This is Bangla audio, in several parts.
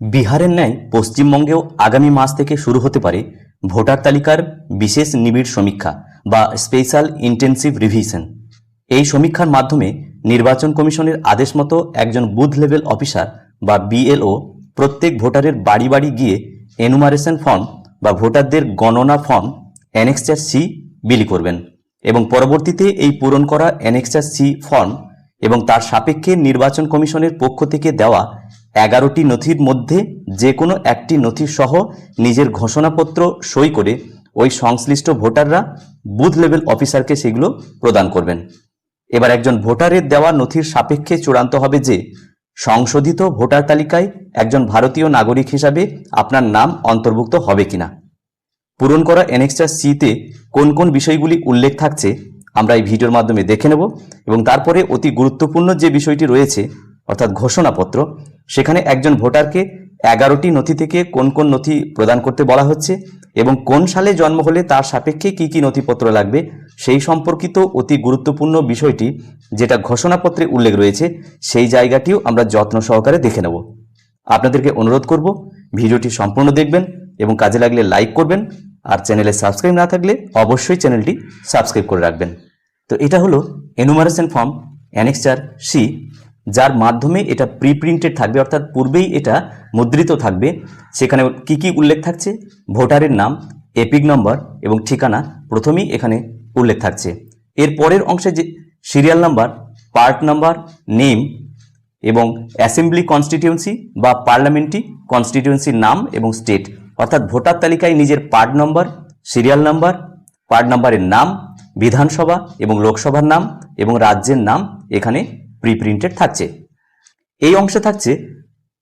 বিহারের ন্যায় পশ্চিমবঙ্গেও আগামী মাস থেকে শুরু হতে পারে ভোটার তালিকার বিশেষ নিবিড় সমীক্ষা বা স্পেশাল ইন্টেন্সিভ রিভিশন এই সমীক্ষার মাধ্যমে নির্বাচন কমিশনের আদেশ মতো একজন বুথ লেভেল অফিসার বা বিএলও প্রত্যেক ভোটারের বাড়ি বাড়ি গিয়ে এনুমারেশন ফর্ম বা ভোটারদের গণনা ফর্ম অ্যানেক্সচার সি বিলি করবেন এবং পরবর্তীতে এই পূরণ করা অ্যানেক্সচার সি ফর্ম এবং তার সাপেক্ষে নির্বাচন কমিশনের পক্ষ থেকে দেওয়া এগারোটি নথির মধ্যে যে কোনো একটি নথি সহ নিজের ঘোষণাপত্র সই করে ওই সংশ্লিষ্ট ভোটাররা বুথ লেভেল অফিসারকে সেগুলো প্রদান করবেন। এবার একজন ভোটারের দেওয়া নথির সাপেক্ষে চূড়ান্ত হবে যে, সংশোধিত ভোটার তালিকায় একজন ভারতীয় নাগরিক হিসাবে আপনার নাম অন্তর্ভুক্ত হবে কিনা। পূরণ করা এনএক্সটার সিতে কোন কোন বিষয়গুলি উল্লেখ থাকছে, আমরা এই ভিডিওর মাধ্যমে দেখে নেব এবং তারপরে অতি গুরুত্বপূর্ণ যে বিষয়টি রয়েছে, অর্থাৎ ঘোষণাপত্র সেখানে একজন ভোটারকে এগারোটি নথি থেকে কোন কোন নথি প্রদান করতে বলা হচ্ছে এবং কোন সালে জন্ম হলে তার সাপেক্ষে কি কি নথিপত্র লাগবে, সেই সম্পর্কিত অতি গুরুত্বপূর্ণ বিষয়টি যেটা ঘোষণাপত্রে উল্লেখ রয়েছে, সেই জায়গাটিও আমরা যত্ন সহকারে দেখে নেব। আপনাদেরকে অনুরোধ করব, ভিডিওটি সম্পূর্ণ দেখবেন এবং কাজে লাগলে লাইক করবেন আর চ্যানেলে সাবস্ক্রাইব না থাকলে অবশ্যই চ্যানেলটি সাবস্ক্রাইব করে রাখবেন। তো এটা হলো এনুমারেশন ফর্ম অ্যানেক্সচার সি যার মাধ্যমে এটা প্রি প্রিন্টেড থাকবে, অর্থাৎ পূর্বেই এটা মুদ্রিত থাকবে। সেখানে কি কি উল্লেখ থাকছে? ভোটারের নাম, এপিক নম্বর এবং ঠিকানা প্রথমেই এখানে উল্লেখ থাকছে। এর পরের অংশে যে serial number, part number, name এবং অ্যাসেম্বলি কনস্টিটিউয়েন্সি বা পার্লামেন্টারি কনস্টিটিউয়েন্সির নাম এবং স্টেট। অর্থাৎ ভোটার তালিকায় নিজের part number, serial number, part নাম্বারের নাম, বিধানসভা এবং লোকসভার নাম এবং রাজ্যের নাম এখানে প্রি প্রিন্টেড থাকছে। এই অংশে থাকছে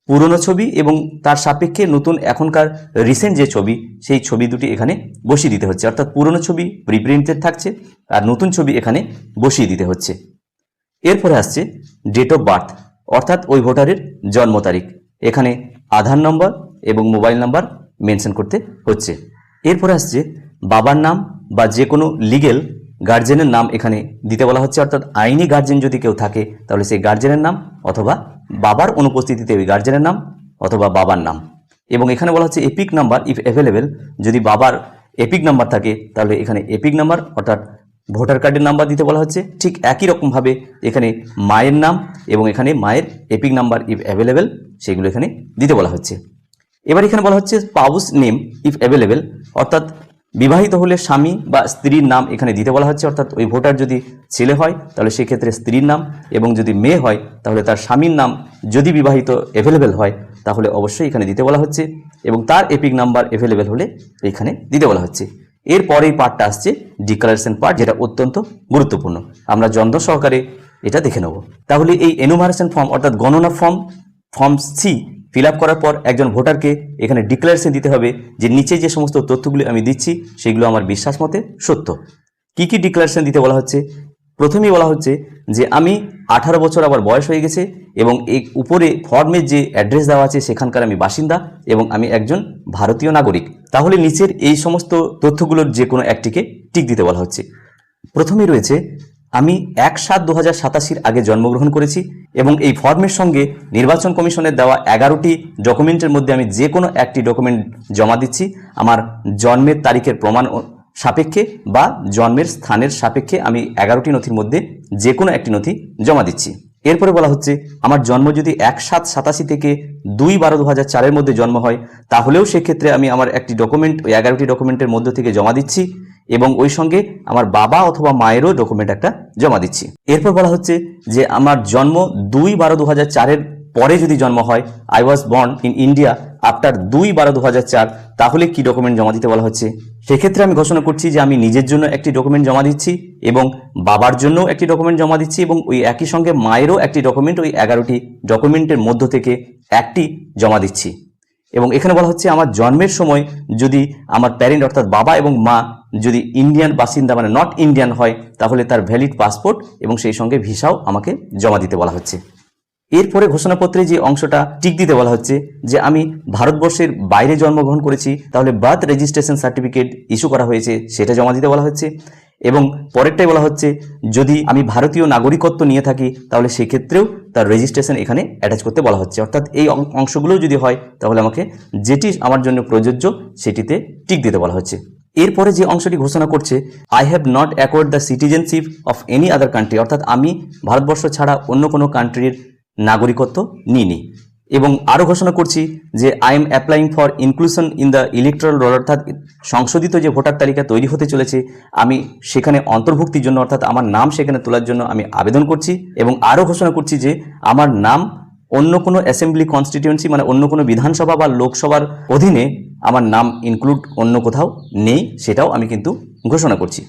পুরনো ছবি এবং তার সাপেক্ষে নতুন এখনকার রিসেন্ট যে ছবি, সেই ছবি দুটি এখানে বসিয়ে দিতে হচ্ছে। অর্থাৎ পুরনো ছবি প্রি প্রিন্টেড থাকছে আর নতুন ছবি এখানে বসিয়ে দিতে হচ্ছে। এরপরে আসছে ডেট অফ বার্থ অর্থাৎ ওই ভোটারের জন্ম তারিখ। এখানে আধার নম্বর এবং মোবাইল নাম্বার মেনশন করতে হচ্ছে। এরপরে আসছে বাবার নাম বা যে কোনো লিগেল গার্জেনের নাম এখানে দিতে বলা হচ্ছে, অর্থাৎ আইনি গার্জেন যদি কেউ থাকে, তাহলে সেই গার্জেনের নাম অথবা বাবার অনুপস্থিতিতে ওই গার্জেনের নাম অথবা বাবার নাম। এবং এখানে বলা হচ্ছে এপিক নাম্বার ইফ অ্যাভেলেবেল যদি বাবার এপিক নাম্বার থাকে, তাহলে এখানে এপিক নাম্বার অর্থাৎ ভোটার কার্ডের নাম্বার দিতে বলা হচ্ছে। ঠিক একই রকমভাবে এখানে মায়ের নাম এবং এখানে মায়ের এপিক নাম্বার ইফ অ্যাভেলেবেল সেগুলো এখানে দিতে বলা হচ্ছে। এবার এখানে বলা হচ্ছে পাউস নেম ইফ অ্যাভেলেবেল অর্থাৎ বিবাহিত হলে স্বামী বা স্ত্রীর নাম এখানে দিতে বলা হচ্ছে, অর্থাৎ ওই ভোটার যদি ছেলে হয়, তাহলে সেক্ষেত্রে স্ত্রীর নাম এবং যদি মেয়ে হয়, তাহলে তার স্বামীর নাম যদি বিবাহিত অ্যাভেলেবেল হয়, তাহলে অবশ্যই এখানে দিতে বলা হচ্ছে এবং তার এপিক নাম্বার অ্যাভেলেবেল হলে এখানে দিতে বলা হচ্ছে। এরপরেই পার্টটা আসছে ডিক্লারেশন পার্ট যেটা অত্যন্ত গুরুত্বপূর্ণ। আমরা যন্ত্র সহকারে এটা দেখে নেব। তাহলে এই এনুমারেশন ফর্ম অর্থাৎ গণনা form form C fill up করার পর একজন ভোটারকে এখানে ডিক্লারেশন দিতে হবে যে নিচে যে সমস্ত তথ্যগুলি আমি দিচ্ছি, সেগুলো আমার বিশ্বাস মতে সত্য। কি কি ডিক্লারেশন দিতে বলা হচ্ছে? প্রথমেই বলা হচ্ছে যে আমি আঠারো বছর আবার বয়স হয়ে গেছে এবং এই উপরে ফর্মের যে অ্যাড্রেস দেওয়া আছে, সেখানকার আমি বাসিন্দা এবং আমি একজন ভারতীয় নাগরিক। তাহলে নিচের এই সমস্ত তথ্যগুলোর যে কোনো একটিকে টিক দিতে বলা হচ্ছে। প্রথমেই রয়েছে আমি এক সাত দু হাজার সাতাশির আগে জন্মগ্রহণ করেছি এবং এই ফর্মের সঙ্গে নির্বাচন কমিশনের দেওয়া এগারোটি ডকুমেন্টের মধ্যে আমি যে কোনো একটি ডকুমেন্ট জমা দিচ্ছি আমার জন্মের তারিখের প্রমাণ সাপেক্ষে বা জন্মের স্থানের সাপেক্ষে আমি এগারোটি নথির মধ্যে যে কোনো একটি নথি জমা দিচ্ছি। এরপরে বলা হচ্ছে, আমার জন্ম যদি এক সাত সাতাশি থেকে দুই বারো দু হাজার চারের মধ্যে জন্ম হয়, তাহলেও সেক্ষেত্রে আমি আমার একটি ডকুমেন্ট, ওই এগারোটি ডকুমেন্টের মধ্য থেকে জমা দিচ্ছি। এবং ওই সঙ্গে আমার বাবা অথবা মায়েরও ডকুমেন্ট একটা জমা দিচ্ছি। এরপর বলা হচ্ছে যে আমার জন্ম দুই বারো দু হাজার চারের পরে যদি জন্ম হয় I was born in India after দুই বারো দু তাহলে কি ডকুমেন্ট জমা দিতে বলা হচ্ছে? সেক্ষেত্রে আমি ঘোষণা করছি যে আমি নিজের জন্য একটি ডকুমেন্ট জমা দিচ্ছি এবং বাবার জন্যও একটি ডকুমেন্ট জমা দিচ্ছি এবং ওই একই সঙ্গে মায়েরও একটি ডকুমেন্ট ওই এগারোটি ডকুমেন্টের মধ্য থেকে একটি জমা দিচ্ছি। এবং এখানে বলা হচ্ছে আমার জন্মের সময় যদি আমার প্যারেন্ট অর্থাৎ বাবা এবং মা যদি ইন্ডিয়ান বাসিন্দা মানে নট ইন্ডিয়ান হয়, তাহলে তার ভ্যালিড পাসপোর্ট এবং সেই সঙ্গে ভিসাও আমাকে জমা দিতে বলা হচ্ছে। এরপরে ঘোষণাপত্রে যে অংশটা টিক দিতে বলা হচ্ছে যে আমি ভারতবর্ষের বাইরে জন্মগ্রহণ করেছি, তাহলে বার্থ রেজিস্ট্রেশন সার্টিফিকেট ইস্যু করা হয়েছে, সেটা জমা দিতে বলা হচ্ছে। এবং পরেরটাই বলা হচ্ছে, যদি আমি ভারতীয় নাগরিকত্ব নিয়ে থাকি, তাহলে সেক্ষেত্রেও তার রেজিস্ট্রেশন এখানে অ্যাটাচ করতে বলা হচ্ছে। অর্থাৎ এই অংশগুলোও যদি হয়, তাহলে আমাকে যেটি আমার জন্য প্রযোজ্য, সেটিতে টিক দিতে বলা হচ্ছে। এরপরে যে অংশটি ঘোষণা করছে I have not acquired the citizenship of any other country অর্থাৎ আমি ভারতবর্ষ ছাড়া অন্য কোনো কান্ট্রির নাগরিকত্ব নিইনি। এবং আরও ঘোষণা করছি যে I am applying for inclusion in the electoral roll অর্থাৎ সংশোধিত যে ভোটার তালিকা তৈরি হতে চলেছে, আমি সেখানে অন্তর্ভুক্তির জন্য, অর্থাৎ আমার নাম সেখানে তোলার জন্য আমি আবেদন করছি এবং আরও ঘোষণা করছি যে আমার নাম অন্য কোনো অ্যাসেম্বলি কনস্টিটিউয়েন্সি মানে অন্য কোনো বিধানসভা বা লোকসভার অধীনে আমার নাম ইনক্লুড অন্য কোথাও নেই, সেটাও আমি কিন্তু ঘোষণা করছি।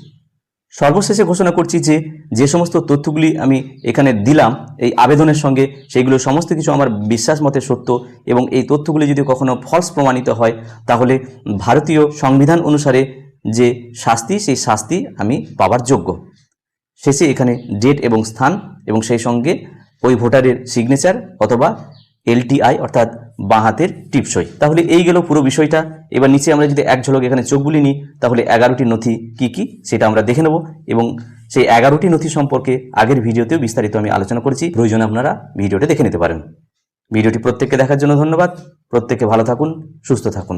সর্বশেষে ঘোষণা করছি যে যে সমস্ত তথ্যগুলি আমি এখানে দিলাম, এই আবেদনের সঙ্গে সেগুলো সমস্ত কিছু আমার বিশ্বাস মতে সত্য এবং এই তথ্যগুলি যদি কখনো ফলস প্রমাণিত হয়, তাহলে ভারতীয় সংবিধান অনুসারে যে শাস্তি, সেই শাস্তি আমি পাওয়ার যোগ্য। শেষে এখানে ডেট এবং স্থান এবং সেই সঙ্গে ওই ভোটারের সিগনেচার অথবা এলটিআই অর্থাৎ বাঁ হাতের টিপসই। তাহলে এই গেল পুরো বিষয়টা। এবার নিচে আমরা যদি এক ঝলক এখানে চোখ বুলি নিই, তাহলে এগারোটি নথি কি কি সেটা আমরা দেখে নেব এবং সেই এগারোটি নথি সম্পর্কে আগের ভিডিওতেও বিস্তারিত আমি আলোচনা করেছি। প্রয়োজনে আপনারা ভিডিওটা দেখে নিতে পারেন। ভিডিওটি প্রত্যেককে দেখার জন্য ধন্যবাদ। প্রত্যেকে ভালো থাকুন, সুস্থ থাকুন।